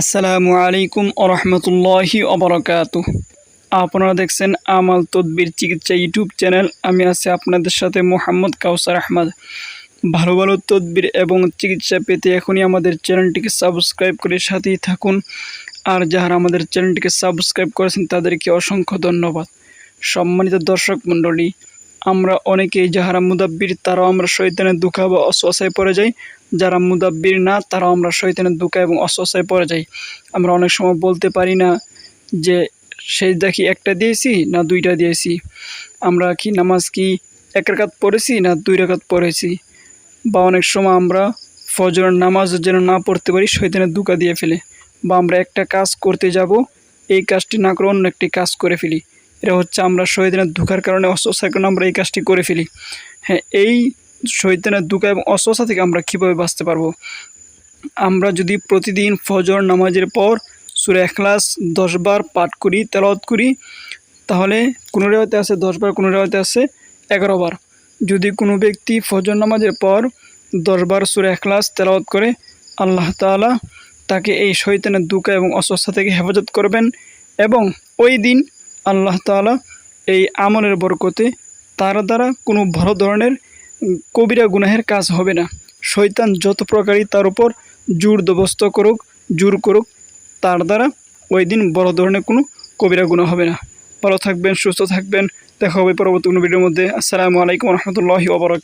আসসালামু আলাইকুম আরহামতুল্লাহি অবরকাত আপনারা দেখছেন আমাল তদবির চিকিৎসা ইউটিউব চ্যানেল। আমি আছি আপনাদের সাথে মোহাম্মদ কাউসার আহমদ। ভালো ভালো তদবির এবং চিকিৎসা পেতে এখনই আমাদের চ্যানেলটিকে সাবস্ক্রাইব করে সাথেই থাকুন। আর যারা আমাদের চ্যানেলটিকে সাবস্ক্রাইব করেছেন, তাদেরকে অসংখ্য ধন্যবাদ। সম্মানিত দর্শক মণ্ডলী, আমরা অনেকেই যাহারা মুদাব্বির, তারাও আমরা শৈতানের দুঃখা বা অশ্বাসায় পড়ে যাই। যারা মুদাব্বির না, তারাও আমরা শৈতানের দুঃখা এবং অশ্বাসায় পড়ে যাই। আমরা অনেক সময় বলতে পারি না যে সেই দেখি একটা দিয়েছি না দুইটা দিয়েছি? আমরা কি নামাজ কি এক রাকাত পড়েছি না দুই রাকাত পড়েছি? বা অনেক সময় আমরা ফজরের নামাজ যেন না পড়তে পারি শৈতানের দুকা দিয়ে ফেলে। বা আমরা একটা কাজ করতে যাব, এই কাজটি না করে অন্য একটি কাজ করে ফেলি। এটা হচ্ছে আমরা শহীদের দুঃখার কারণে, অস্বস্থার কারণে আমরা এই কাজটি করে ফেলি। হ্যাঁ এই শহীদের দুঃখ এবং অস্বস্থা থেকে আমরা কীভাবে বাঁচতে পারব? আমরা যদি প্রতিদিন ফজর নামাজের পর সুরে এখলাস দশবার পাঠ করি, তেলাওয়াত করি, তাহলে কোনো রেওয়াতে আছে? দশবার কোনো রেওয়াতে আছে? এগারো বার। যদি কোনো ব্যক্তি ফজর নামাজের পর দশবার সুরে এখলাস তেলাওয়াত করে, আল্লাহ তাআলা তাকে এই শৈতানের দুঃখ এবং অস্বস্থা থেকে হেফাজত করবেন এবং ওই দিন আল্লাহ তাআলা এই আমলের বরকতে তার দ্বারা কোনো বড় ধরনের কবিরা গুনাহের কাজ হবে না। শয়তান যত প্রকারই তার উপর জোর দবস্ত করুক, জোর করুক, তার দ্বারা ওই দিন বড় ধরনের কোনো কবিরা গুণা হবে না। ভালো থাকবেন, সুস্থ থাকবেন। দেখা হবে পরবর্তী কোনো ভিডিওর মধ্যে। আসসালামু আলাইকুম রহমতুল্লাহি ওবরাকাত